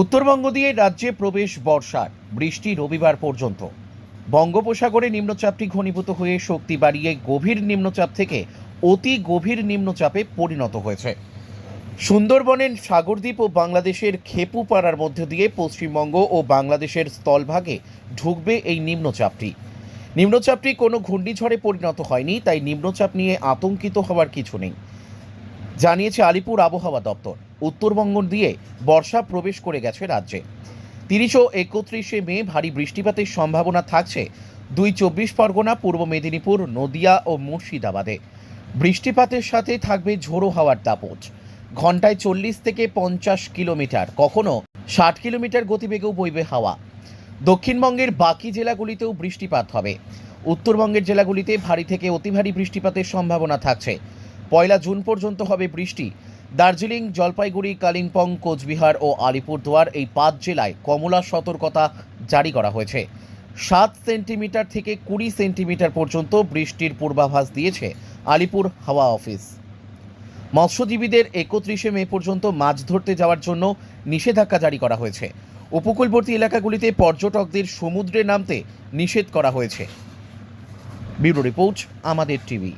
উত্তরবঙ্গ দিয়ে রাজ্যে প্রবেশ বর্ষার, বৃষ্টি রবিবার পর্যন্ত। বঙ্গোপসাগরে নিম্নচাপটি ঘনীভূত হয়ে শক্তি বাড়িয়ে গভীর নিম্নচাপ থেকে অতি গভীর নিম্নচাপে পরিণত হয়েছে। সুন্দরবনের সাগরদ্বীপ ও বাংলাদেশের খেপুপাড়ার মধ্য দিয়ে পশ্চিমবঙ্গ ও বাংলাদেশের স্থলভাগে ঢুকবে এই নিম্নচাপটি। নিম্নচাপটি কোনো ঘূর্ণিঝড়ে পরিণত হয়নি, তাই নিম্নচাপ নিয়ে আতঙ্কিত হওয়ার কিছু নেই। জানিয়েছে আলিপুর আবহাওয়া দপ্তর। উত্তরবঙ্গ দিয়ে বর্ষা প্রবেশ করে গেছে রাজ্যে। তিরিশ ও একত্রিশে মে ভারী বৃষ্টিপাতের সম্ভাবনা থাকছে। দুই চব্বিশ পরগনা, পূর্ব মেদিনীপুর, নদিয়া ও মুর্শিদাবাদে। বৃষ্টিপাতের সাথে থাকবে ঝোড়ো হাওয়ার দাপট। ঘন্টায় চল্লিশ থেকে পঞ্চাশ কিলোমিটার, কখনো ষাট কিলোমিটার গতিবেগেও বইবে হাওয়া। দক্ষিণবঙ্গের বাকি জেলাগুলিতেও বৃষ্টিপাত হবে। উত্তরবঙ্গের জেলাগুলিতে ভারী থেকে অতি ভারী বৃষ্টিপাতের সম্ভাবনা থাকছে। পয়লা জুন পর্যন্ত হবে বৃষ্টি। দার্জিলিং, জলপাইগুড়ি, কালিম্পং, কোচবিহার ও আলিপুরদুয়ার এই পাঁচ জেলায় কমলা সতর্কতা জারি করা হয়েছে। সাত সেন্টিমিটার থেকে কুড়ি সেন্টিমিটার পর্যন্ত বৃষ্টির পূর্বাভাস দিয়েছে আলিপুর হাওয়া অফিস। মৎস্যজীবীদের একত্রিশে মে পর্যন্ত মাছ ধরতে যাওয়ার জন্য নিষেধাজ্ঞা জারি করা হয়েছে। উপকূলবর্তী এলাকাগুলিতে পর্যটকদের সমুদ্রে নামতে নিষেধ করা হয়েছে। ব্যুরো রিপোর্ট, আমাদের টিভি।